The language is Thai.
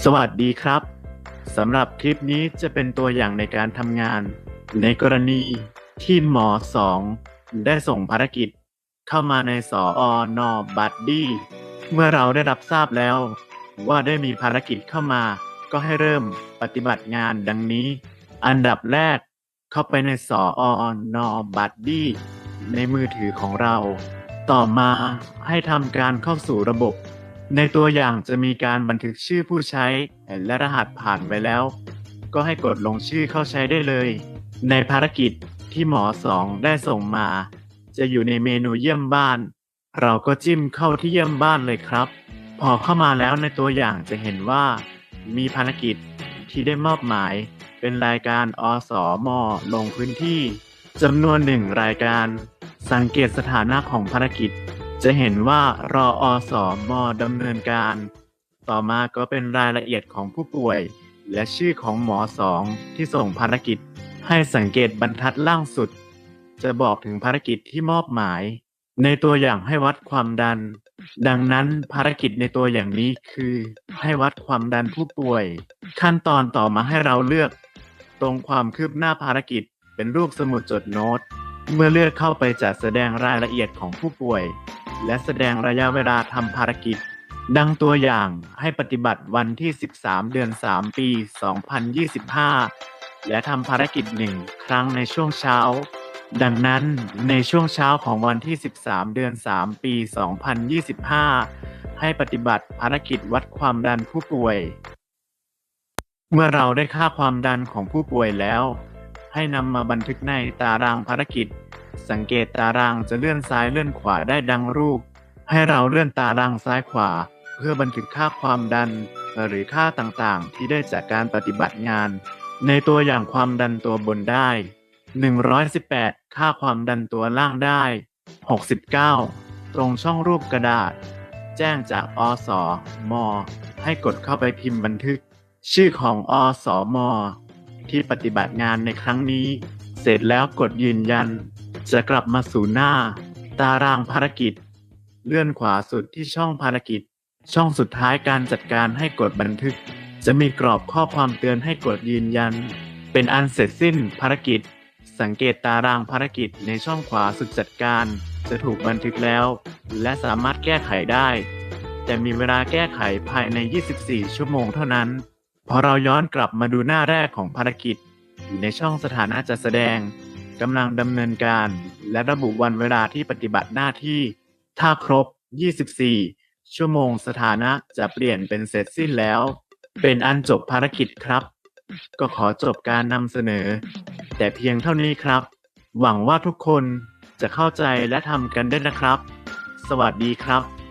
สวัสดีครับสำหรับคลิปนี้จะเป็นตัวอย่างในการทำงาน ในกรณีที่หมอสองได้ส่งภารกิจ เข้ามาในสออนอบัดดี้เมื่อเราได้รับทราบแล้ว ว่าได้มีภารกิจเข้ามา ก็ให้เริ่มปฏิบัติงานดังนี้ อันดับแรกเข้าไปในสออนอบัดดี้ในมือถือของเรา ต่อมาให้ทำการเข้าสู่ระบบ ในตัวอย่างจะมีการบันทึกชื่อผู้ใช้และรหัสผ่านไปแล้ว ก็ให้กดลงชื่อเข้าใช้ได้เลย ในภารกิจที่หมอสองได้ส่งมา จะอยู่ในเมนูเยี่ยมบ้าน เราก็จิ้มเข้าที่เยี่ยมบ้านเลยครับ พอเข้ามาแล้วในตัวอย่างจะเห็นว่า มีภารกิจที่ได้มอบหมาย เป็นรายการอสอมลงพื้นที่จำนวนหนึ่งรายการ สังเกตสถานะของภารกิจ จะเห็นว่ารออสอมอดำเนินการ ต่อมาก็เป็นรายละเอียดของผู้ป่วย และชื่อของหมอสองที่ส่งภารกิจ ให้สังเกตบรรทัดล่างสุด จะบอกถึงภารกิจที่มอบหมาย ในตัวอย่างให้วัดความดัน ดังนั้นภารกิจในตัวอย่างนี้คือ ให้วัดความดันผู้ป่วย ขั้นตอนต่อมาให้เราเลือก ตรงความคืบหน้าภารกิจ เป็นรูปสมุดจดโน้ต เมื่อเลือกเข้าไปจัดแสดงรายละเอียดของผู้ป่วย และแสดงระยะเวลาทำภารกิจ ดังตัวอย่างให้ปฏิบัติวันที่ 13 เดือน 3 ปี 2025 และทำภารกิจหนึ่งครั้งในช่วงเช้า ดังนั้นในช่วงเช้าของวันที่ 13 เดือน 3 ปี 2025 ให้ปฏิบัติภารกิจวัดความดันผู้ป่วย เมื่อเราได้ค่าความดันของผู้ป่วยแล้ว ให้นำมาบันทึกในตารางภารกิจ สังเกตตารางจะเลื่อนซ้ายเลื่อนขวาได้ดังรูป ให้เราเลื่อนตารางซ้ายขวา เพื่อบันทึกค่าความดัน หรือค่าต่างๆ ที่ได้จากการปฏิบัติงาน ในตัวอย่างความดันตัวบนได้ 118 ค่าความดันตัวล่างได้ 69 ตรงช่องรูปกระดาษ แจ้งจากอสมให้กดเข้าไปพิมพ์บันทึก ชื่อของอสมที่ปฏิบัติงานในครั้งนี้ เสร็จแล้วกดยืนยัน จะกลับมาสู่หน้า ตารางภารกิจ เลื่อนขวาสุดที่ช่องภารกิจ ช่องสุดท้ายการจัดการให้กดบันทึก จะมีกรอบข้อความเตือนให้กดยืนยัน เป็นอันเสร็จสิ้นภารกิจ สังเกตตารางภารกิจในช่องขวาสุดจัดการ จะถูกบันทึกแล้ว และสามารถแก้ไขได้ แต่มีเวลาแก้ไขภายใน 24 ชั่วโมงเท่านั้นพอเราย้อนกลับมาดูหน้าแรกของภารกิจ อยู่ในช่องสถานะจัดแสดง กำลังดำเนินการ และระบุวันเวลาที่ปฏิบัติหน้าที่ ถ้าครบ 24 ชั่วโมงสถานะจะเปลี่ยนเป็นเสร็จสิ้นแล้ว เป็นอันจบภารกิจครับ ก็ขอจบการนำเสนอ แต่เพียงเท่านี้ครับ หวังว่าทุกคนจะเข้าใจและทำกันได้นะครับ สวัสดีครับ